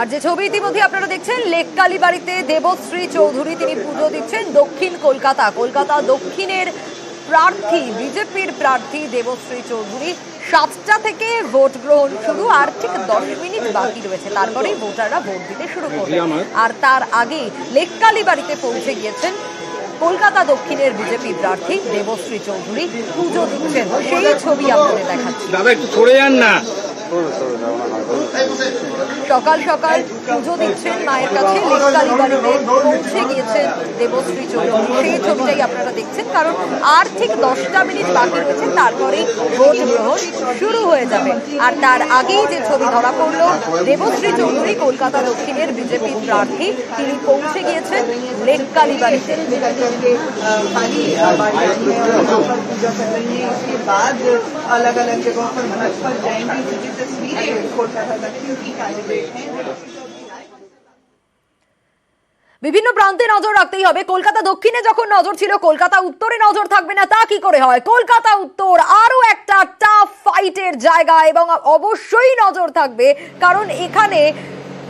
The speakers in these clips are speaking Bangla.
আর যে ছবি ইতিমধ্যে আপনারা দেখছেন লেক কালীবাড়িতে দেবশ্রী চৌধুরী তিনি পুজো দিচ্ছেন দক্ষিণ কলকাতা। কলকাতা দক্ষিণের প্রার্থী বিজেপির প্রার্থী দেবশ্রী চৌধুরী সাতটা থেকে ভোট গ্রহণ শুরু আর ঠিক দশ মিনিট বাকি রয়েছে। তারপরেই ভোটাররা ভোট দিতে শুরু করবে আর তার আগে লেক বাড়িতে পৌঁছে গিয়েছেন কলকাতা দক্ষিণের বিজেপি প্রার্থী দেবশ্রী চৌধুরী। পুজো দিচ্ছেন। সেই ছবি আপনাদের দেখাচ্ছি। দাদা একটু সরে যান না। সকাল সকাল পুজো দিচ্ছেন মায়ের কাছে লেককালী বাড়িতে পৌঁছে গিয়েছেন দেবশ্রী চৌধুরী সেই ছবিটাই আপনারা দেখছেন কারণ আর ঠিক দশটা মিনিট বাকি রয়েছে তারপরেই ভোট গ্রহণ শুরু হয়ে যাবে আর তার আগেই যে ছবি ধরা পড়লো দেবশ্রী চৌধুরী কলকাতা দক্ষিণের বিজেপি প্রার্থী তিনি পৌঁছে গিয়েছেন লেককালী বাড়িতে खाली बाड़ी है और वहाँ पर पूजा कर रही है इसके बाद अलग अलग जगहों पर मंच पर जाएंगी বিভিন্ন প্রান্তে নজর রাখতেই হবে। কলকাতা দক্ষিণে যখন নজর ছিল, কলকাতা উত্তরে নজর থাকবে না, তা কি করে হয়? কলকাতা উত্তর আরও একটা টাফ ফাইটের জায়গা এবং অবশ্যই নজর থাকবে, কারণ এখানে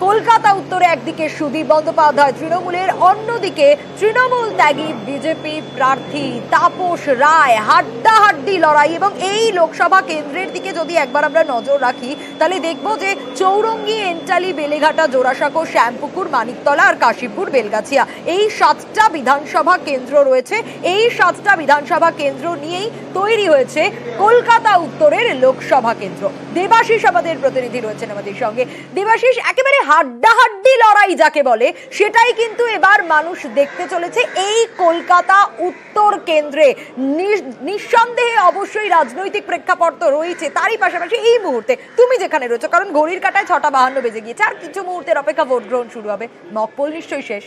কলকাতা উত্তরে একদিকে সুদীপ বন্দ্যোপাধ্যায় তৃণমূলের, অন্যদিকে তৃণমূল ত্যাগী বিজেপি প্রার্থী তাপস রায়। হাড্ডাহাড্ডি লড়াই এবং এই লোকসভা কেন্দ্রের দিকে যদি একবার আমরা নজর রাখি, তাহলে দেখব যে চৌরঙ্গি, এন্টালি, বেলেঘাটা জোড়াসাঁকো শ্যামপুকুর, মানিকতলা আর কাশীপুর, বেলগাছিয়া এই সাতটা বিধানসভা কেন্দ্র রয়েছে। এই সাতটা বিধানসভা কেন্দ্র নিয়েই তৈরি হয়েছে কলকাতা উত্তরের লোকসভা কেন্দ্র। দেবাশিস আমাদের প্রতিনিধি রয়েছেন আমাদের সঙ্গে। দেবাশিস, একেবারে হাড্ডাহাড্ডি লড়াই যাকে বলে, সেটাই কিন্তু এবার মানুষ দেখতে চলেছে এই কলকাতা উত্তর কেন্দ্রে। নিস- নিঃসন্দেহে অবশ্যই রাজনৈতিক প্রেক্ষাপট তো রয়েছে, তারই পাশাপাশি এই মুহূর্তে তুমি যেখানে রয়েছো, কারণ ঘড়ির কাটায় ছটা বাহান্ন বেজে গিয়েছে, আর কিছু মুহূর্তের অপেক্ষা ভোট গ্রহণ শুরু হবে। মকপল নিশ্চয়ই শেষ।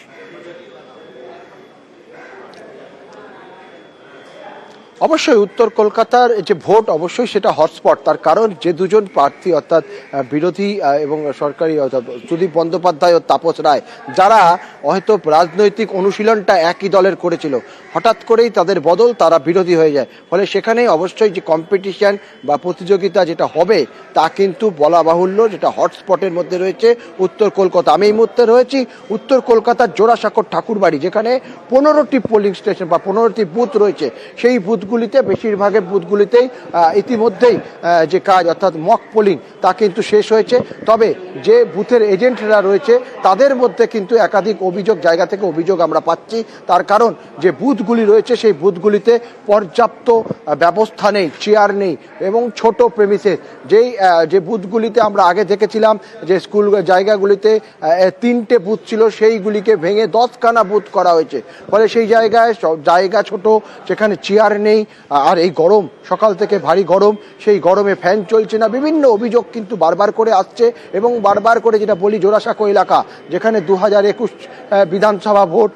অবশ্যই উত্তর কলকাতার যে ভোট, অবশ্যই সেটা হটস্পট। তার কারণ যে দুজন প্রার্থী অর্থাৎ বিরোধী এবং সরকারি অর্থাৎ সুদীপ বন্দ্যোপাধ্যায় ও তাপস রায়, যারা হয়তো রাজনৈতিক অনুশীলনটা একই দলের করেছিল, হঠাৎ করেই তাদের বদল তারা বিরোধী হয়ে যায়। ফলে সেখানে অবশ্যই যে কম্পিটিশন বা প্রতিযোগিতা যেটা হবে, তা কিন্তু বলা বাহুল্য যেটা হটস্পটের মধ্যে রয়েছে উত্তর কলকাতা। আমি এই মুহূর্তে রয়েছি উত্তর কলকাতার জোড়াসাঁকর ঠাকুরবাড়ি, যেখানে পনেরোটি পোলিং স্টেশন বা পনেরোটি বুথ রয়েছে। সেই বুথগুলিতে, বেশিরভাগের বুথগুলিতেই ইতিমধ্যেই যে কাজ অর্থাৎ মক পোলিং তা কিন্তু শেষ হয়েছে। তবে যে বুথের এজেন্টরা রয়েছে, তাদের মধ্যে কিন্তু একাধিক অভিযোগ, জায়গা থেকে অভিযোগ আমরা পাচ্ছি। তার কারণ, যে বুথগুলি রয়েছে, সেই বুথগুলিতে পর্যাপ্ত ব্যবস্থা নেই চেয়ার নেই, এবং ছোট প্রেমিসেস যেই যে বুথগুলিতে আমরা আগে দেখেছিলাম, যে স্কুল জায়গাগুলিতে তিনটে বুথ ছিল, সেইগুলিকে ভেঙে দশখানা বুথ করা হয়েছে। ফলে সেই জায়গায় জায়গা ছোট সেখানে চেয়ার নেই আর এই গরম, সকাল থেকে ভারী গরম, সেই গরমে ফ্যান চলছে না। বিভিন্ন অভিযোগ কিন্তু বারবার করে আসছে এবং বারবার করে যেটা বলি জোড়াসাঁকো এলাকা, যেখানে দু হাজার একুশ বিধানসভা ভোট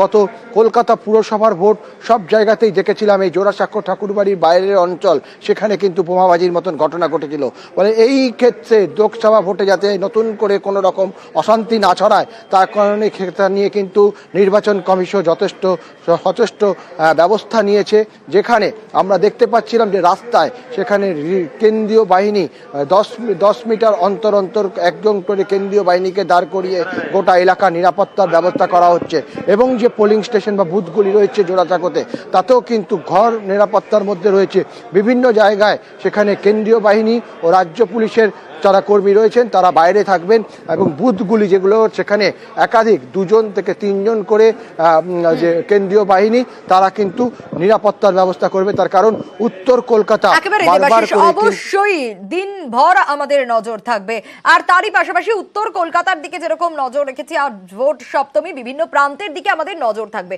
গত কলকাতা পুরসভার ভোট, সব জায়গাতেই দেখেছিলাম এই জোড়াসাঁকো ঠাকুরবাড়ির বাইরের অঞ্চল, সেখানে কিন্তু বোমাবাজির মতন ঘটনা ঘটেছিল। ফলে এই ক্ষেত্রে লোকসভা ভোটে যাতে নতুন করে কোনো রকম অশান্তি না ছড়ায় তার কারণে নিয়ে কিন্তু নির্বাচন কমিশন যথেষ্ট সচেষ্ট ব্যবস্থা নিয়েছে। যেখানে আমরা দেখতে পাচ্ছিলাম যে রাস্তায় সেখানে কেন্দ্রীয় বাহিনী দশ দশ মিটার অন্তর অন্তর একজন করে কেন্দ্রীয় বাহিনীকে দাঁড় করিয়ে গোটা এলাকা নিরাপত্তার ব্যবস্থা করা হচ্ছে। এবং যে পোলিং স্টেশন বা বুথগুলি রয়েছে জোড়াচাকোতে, তাতেও কিন্তু ঘর নিরাপত্তার মধ্যে রয়েছে। বিভিন্ন জায়গায় সেখানে কেন্দ্রীয় বাহিনী ও রাজ্য পুলিশের যারা কর্মী রয়েছেন, তারা বাইরে থাকবেন এবং বুথগুলি যেগুলো সেখানে একাধিক দুজন থেকে তিনজন করে যে কেন্দ্রীয় বাহিনী, তারা কিন্তু নিরাপত্তার ব্যবস্থা করবে তার কারণ উত্তর কলকাতা অবশ্যই দিন ভর দিনভর আমাদের নজর থাকবে। আর তারই পাশাপাশি উত্তর কলকাতার দিকে যেরকম নজর রেখেছি আর ভোট সপ্তমী বিভিন্ন প্রান্তের দিকে আমাদের নজর থাকবে।